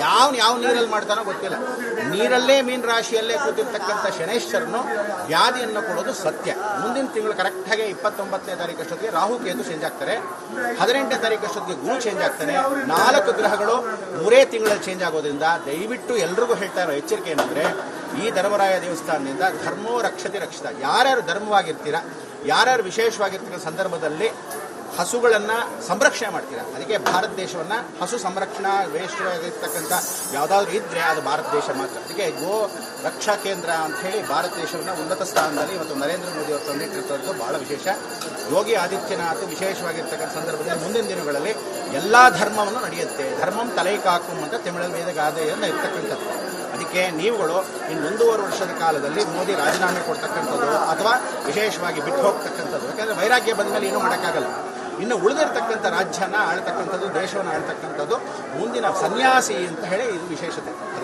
ಯಾವ ಯಾವ ನೀರಲ್ಲಿ ಮಾಡ್ತಾನೋ ಗೊತ್ತಿಲ್ಲ. ನೀರಲ್ಲೇ ಮೀನ್ ರಾಶಿಯಲ್ಲೇ ಕೂತಿರ್ತಕ್ಕಂಥ ಶನೇಶ್ವರನು ವ್ಯಾಧಿಯನ್ನು ಕೊಡೋದು ಸತ್ಯ. ಮುಂದಿನ ತಿಂಗಳು ಕರೆಕ್ಟಾಗಿ ಇಪ್ಪತ್ತೊಂಬತ್ತನೇ ತಾರೀಕು ಅಷ್ಟೊತ್ತಿಗೆ ರಾಹು ಕೇತು ಚೇಂಜ್ ಆಗ್ತಾರೆ. ಹದಿನೆಂಟನೇ ತಾರೀಕು ಅಷ್ಟೊತ್ತಿಗೆ ಗುರು ಚೇಂಜ್ ಆಗ್ತಾನೆ ನಾಲ್ಕು ಗ್ರಹಗಳು ಮೂರೇ ತಿಂಗಳಲ್ಲಿ ಚೇಂಜ್ ಆಗೋದ್ರಿಂದ ದಯವಿಟ್ಟು ಎಲ್ರಿಗೂ ಹೇಳ್ತಾ ಇರೋ ಎಚ್ಚರಿಕೆ ಏನಂದ್ರೆ, ಈ ಧರ್ಮರಾಯ ದೇವಸ್ಥಾನದಿಂದ ಧರ್ಮೋ ರಕ್ಷತೆ ರಕ್ಷಿತ. ಯಾರ್ಯಾರು ಧರ್ಮವಾಗಿರ್ತೀರಾ, ಯಾರ್ಯಾರು ವಿಶೇಷವಾಗಿರ್ತಕ್ಕಂಥ ಸಂದರ್ಭದಲ್ಲಿ ಹಸುಗಳನ್ನು ಸಂರಕ್ಷಣೆ ಮಾಡ್ತೀರಾ? ಅದಕ್ಕೆ ಭಾರತ ದೇಶವನ್ನ ಹಸು ಸಂರಕ್ಷಣಾ ವೇಷವಾಗಿರ್ತಕ್ಕಂಥ ಯಾವ್ದಾದ್ರು ಇದ್ರೆ ಅದು ಭಾರತ ದೇಶ ಮಾತ್ರ. ಅದಕ್ಕೆ ಗೋ ರಕ್ಷಾ ಕೇಂದ್ರ ಅಂತ ಹೇಳಿ ಭಾರತ ದೇಶವನ್ನ ಉನ್ನತ ಸ್ಥಾನದಲ್ಲಿ ಇವತ್ತು ನರೇಂದ್ರ ಮೋದಿ ಅವರು ತಂದಿಟ್ಟಿರ್ತಕ್ಕಂಥದ್ದು ಬಹಳ ವಿಶೇಷ. ಯೋಗಿ ಆದಿತ್ಯನಾಥ್ ವಿಶೇಷವಾಗಿರ್ತಕ್ಕಂಥ ಸಂದರ್ಭದಲ್ಲಿ ಮುಂದಿನ ದಿನಗಳಲ್ಲಿ ಎಲ್ಲಾ ಧರ್ಮವನ್ನು ನಡೆಯುತ್ತೆ. ಧರ್ಮಂ ತಲೆ ಕಾಕುಂ ಅಂತ ತಮಿಳು ವೇದ ಗಾದೆಯನ್ನು ಇರ್ತಕ್ಕಂಥದ್ದು. ಅದಕ್ಕೆ ನೀವುಗಳು ಇನ್ನು ಒಂದೂವರೆ ವರ್ಷದ ಕಾಲದಲ್ಲಿ ಮೋದಿ ರಾಜೀನಾಮೆ ಕೊಡ್ತಕ್ಕಂಥದ್ದು ಅಥವಾ ವಿಶೇಷವಾಗಿ ಬಿಟ್ಟು ಹೋಗ್ತಕ್ಕಂಥದ್ದು. ಯಾಕಂದ್ರೆ ವೈರಾಗ್ಯ ಬಂದ ಮೇಲೆ ಏನು ಮಾಡೋಕ್ಕಾಗಲ್ಲ. ಇನ್ನು ಉಳಿದಿರ್ತಕ್ಕಂಥ ರಾಜ್ಯನ ಆಳ್ತಕ್ಕಂಥದ್ದು ದೇಶವನ್ನು ಆಳ್ತಕ್ಕಂಥದ್ದು ಮುಂದಿನ ಸನ್ಯಾಸಿ ಅಂತ ಹೇಳಿ ಇದು ವಿಶೇಷತೆ.